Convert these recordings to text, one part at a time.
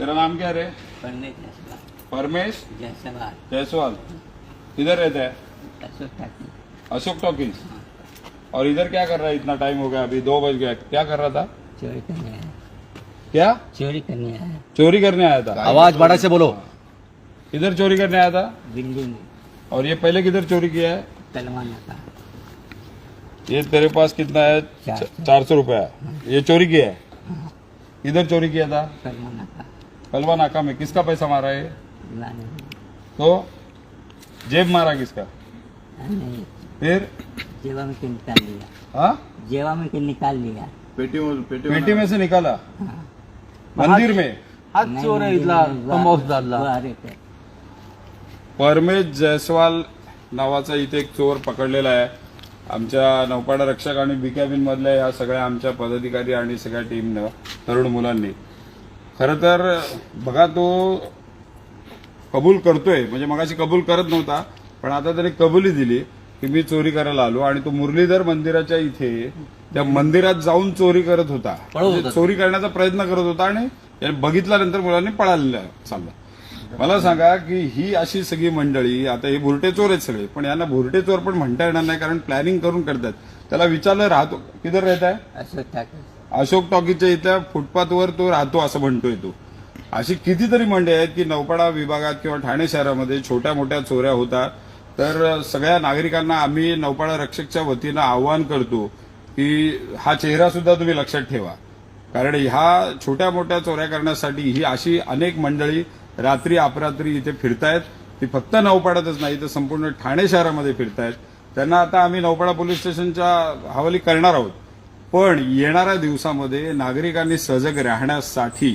तेरा नाम क्या रे? परमेश जायसवाल। किधर रहता है? अशोक टॉकीज। और इधर क्या कर रहा है? इतना टाइम हो गया अभी दो बज गया। क्या कर रहा था? चोरी करने आया। क्या? चोरी करने आया। चोरी करने आया था। आवाज़ बड़ा से बोलो। इधर चोरी करने आया था? में और ये पहले किधर चोरी किया है? तलवाना ये तेरे पास कितना है? चार सौ। रुपया। ये चोरी किया है? इधर चोरी किया था? तलवाना कलवा नाका में किसका पैसा मारा है में तो जेब मारा किसका? नहीं फिर? जेवा में के निकाल लिया? हाँ? जेवा में के निकाल लिया? पेटी में से निकाला? हाँ। मंदिर में? हाच चोर इथला गुवाहाटी पे. परमेश जयस्वाल नावाचा इथे एक चोर पकडलेला आहे. आमच्या नौपाडा रक्षक आणि बी कॅबिन मधल्या या सगळ्या आमच्या पदाधिकारी आणि सगळ्या टीमनं तरुण मुलांनी. खरं तर बघा तो कबूल करतोय. म्हणजे मगाशी कबूल करत नव्हता पण आता त्याने कबुली दिली की मी चोरी करायला आलो आणि तो मुरलीधर मंदिराच्या इथे त्या मंदिरात जाऊन चोरी करत होता. चोरी करण्याचा प्रयत्न करत होता आणि याने बघितल्यानंतर मुलांनी पळायला चाललं. मला सांगा की ही अशी सगळी मंडळी आता हे भुरटे चोर आहेत सगळे पण यांना भुरटे चोर पण म्हणता येणार नाही कारण प्लॅनिंग करून करतात. त्याला विचारलं राहतो किधर राहत आहे अशोक टॉकीच्या इथल्या फुटपाथवर तो राहतो असं म्हणतोय तो. अशी कितीतरी मंडळी आहेत की नौपाडा विभागात किंवा ठाणे शहरामध्ये छोट्या मोठ्या चोऱ्या होतात. तर सगळ्या नागरिकांना आम्ही नौपाडा रक्षकच्या वतीनं आवाहन करतो की हा चेहरा सुद्धा तुम्ही लक्षात ठेवा. कारण ह्या छोट्या मोठ्या चोऱ्या करण्यासाठी ही अशी अनेक मंडळी रात्री अपरात्री इथे फिरतायत. ती फक्त नौपाड्यातच नाही तर संपूर्ण ठाणे शहरामध्ये फिरतायत. त्यांना आता आम्ही नौपाडा पोलीस स्टेशनच्या हवाली करणार आहोत. पण येणाऱ्या दिवसामध्ये नागरिकांनी सजग राहण्यासाठी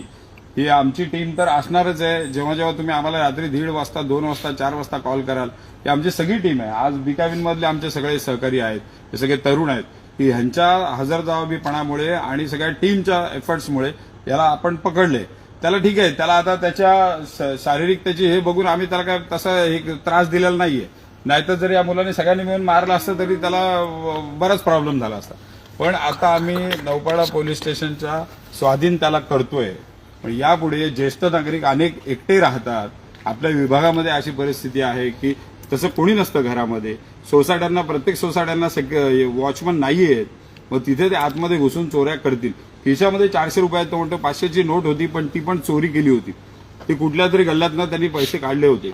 ही आमची टीम तर असणारच आहे. जेव्हा जेव्हा तुम्ही आम्हाला रात्री दीड वाजता दोन वाजता चार वाजता कॉल कराल ही आमची सगळी टीम आहे. आज बिकाविनमधले आमचे सगळे सहकारी आहेत हे सगळे तरुण आहेत. की ह्यांच्या हजरजबाबीपणामुळे आणि सगळ्या टीमच्या एफर्ट्समुळे याला आपण पकडले. त्याला ठीक आहे. त्याला आता त्याच्या शारीरिक त्याची हे बघून आम्ही त्याला काय तसा एक त्रास दिलेला नाहीये. नाहीतर जर या मुलांनी सगळ्यांनी मिळून मारलं असतं तरी त्याला बराच प्रॉब्लेम झाला असता. पण आता आम्ही नौपाडा पोलीस स्टेशनच्या स्वाधीन त्याला करतोय. पण यापुढे ज्येष्ठ नागरिक अनेक एकटे राहतात. आपल्या विभागामध्ये अशी परिस्थिती आहे की तसं कोणी नसतं घरामध्ये. सोसायट्यांना प्रत्येक सोसायट्यांना वॉचमन नाही आहेत मग तिथे ते आतमध्ये घुसून चोऱ्या करतील. खिशामध्ये चारशे रुपयात तो म्हणतो पाचशेची नोट होती पण ती पण चोरी केली होती. ती कुठल्या तरी गल्ल्यातनं त्यांनी पैसे काढले होते.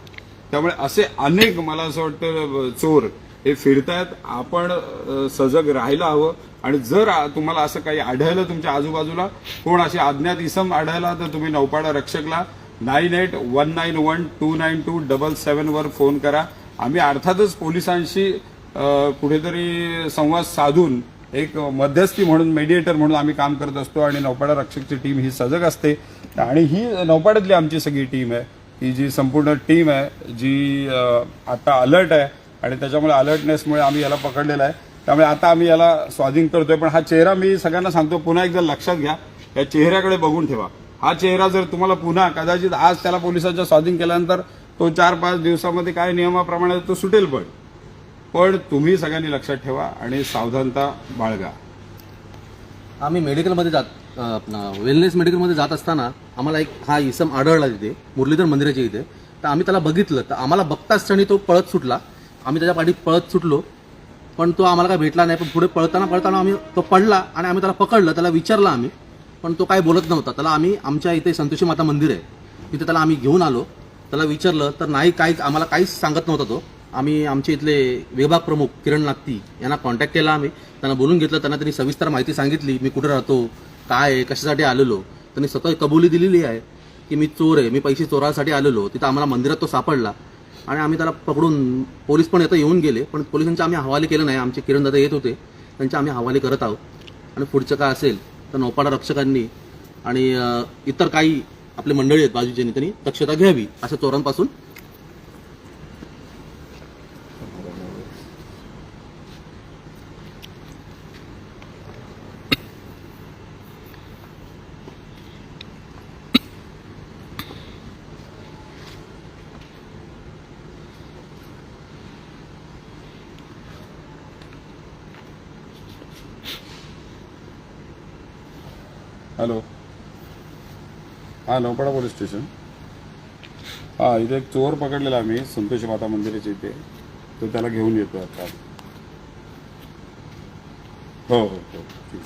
त्यामुळे असे अनेक मला असं वाटतं चोर हे फिरतायत आपण सजग राहायला हवं. आणि जर तुम्हाला असं काही आढळलं तुमच्या आजूबाजूला कोण असे अज्ञात इसम आढळला तर तुम्ही Naupada रक्षकला nine eight one nine one two nine two double सेवनवर phone करा. आम्ही अर्थातच पोलिसांशी कुठेतरी संवाद साधून एक मध्यस्थी म्हणून मेडिएटर म्हणून आम्ही काम करत असतो आणि नौपाडा रक्षकची टीम ही सजग असते. आणि ही नौपाड्यातली आमची सगळी टीम आहे. ही जी संपूर्ण टीम आहे जी आता अलर्ट आहे आणि त्याच्यामुळे अलर्टनेसमुळे आम्ही याला पकडलेला आहे. त्यामुळे आता आम्ही याला स्वाधीन करतोय. पण हा चेहरा मी सगळ्यांना सांगतो पुन्हा एकदा लक्षात घ्या. या चेहऱ्याकडे बघून ठेवा. हा चेहरा जर तुम्हाला पुन्हा कदाचित आज त्याला पोलिसांच्या स्वाधीन केल्यानंतर तो चार पाच दिवसामध्ये काय नियमाप्रमाणे तो सुटेल पण. पण तुम्ही सगळ्यांनी लक्षात ठेवा आणि सावधानता बाळगा. आम्ही मेडिकलमध्ये जात वेलनेस मेडिकलमध्ये जात असताना आम्हाला एक हा इसम आढळला तिथे. मुरलीधर मंदिराच्या इथे. तर आम्ही त्याला बघितलं. तर आम्हाला बघताच क्षणी तो पळत सुटला. आम्ही त्याच्या पाठी पळत सुटलो. पण तो आम्हाला काय भेटला नाही. पण पुढे पळताना पळताना आम्ही तो पडला आणि आम्ही त्याला पकडलं. त्याला विचारलं आम्ही. पण तो काय बोलत नव्हता. त्याला आम्ही आमच्या इथे संतोषी माता मंदिर आहे. तिथे त्याला आम्ही घेऊन आलो. त्याला विचारलं तर नाही काही आम्हाला काहीच सांगत नव्हता तो. आम्ही आमचे इथले विभाग प्रमुख किरण नागती यांना कॉन्टॅक्ट केला आम्ही. त्यांना बोलून घेतलं. त्यांना त्यांनी सविस्तर माहिती सांगितली. मी कुठे राहतो? काय आहे? कशासाठी आलेलो? त्यांनी स्वतः कबुली दिलेली आहे की मी चोर आहे. मी पैसे चोरासाठी आलेलो. तिथं आम्हाला मंदिरात तो सापडला. आणि आम्ही त्याला पकडून पोलीस पण येतं येऊन गेले पण पोलिसांचे आम्ही हवाले केले नाही. आमचे किरण दादा येत होते. त्यांचे आम्ही हवाले करत आहोत. आणि पुढचं काय असेल तर नौपाडा रक्षकांनी आणि इतर काही आपले मंडळी आहेत बाजूचे त्यांनी दक्षता घ्यावी अशा चोरांपासून हॅलो हा नवपाडा पोलीस स्टेशन हा इथे एक चोर पकडलेला आम्ही संतोषी माता मंदिराच्या इथे. तो त्याला घेऊन येतो आता. हो हो हो ठीक.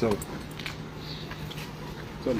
चल. चल.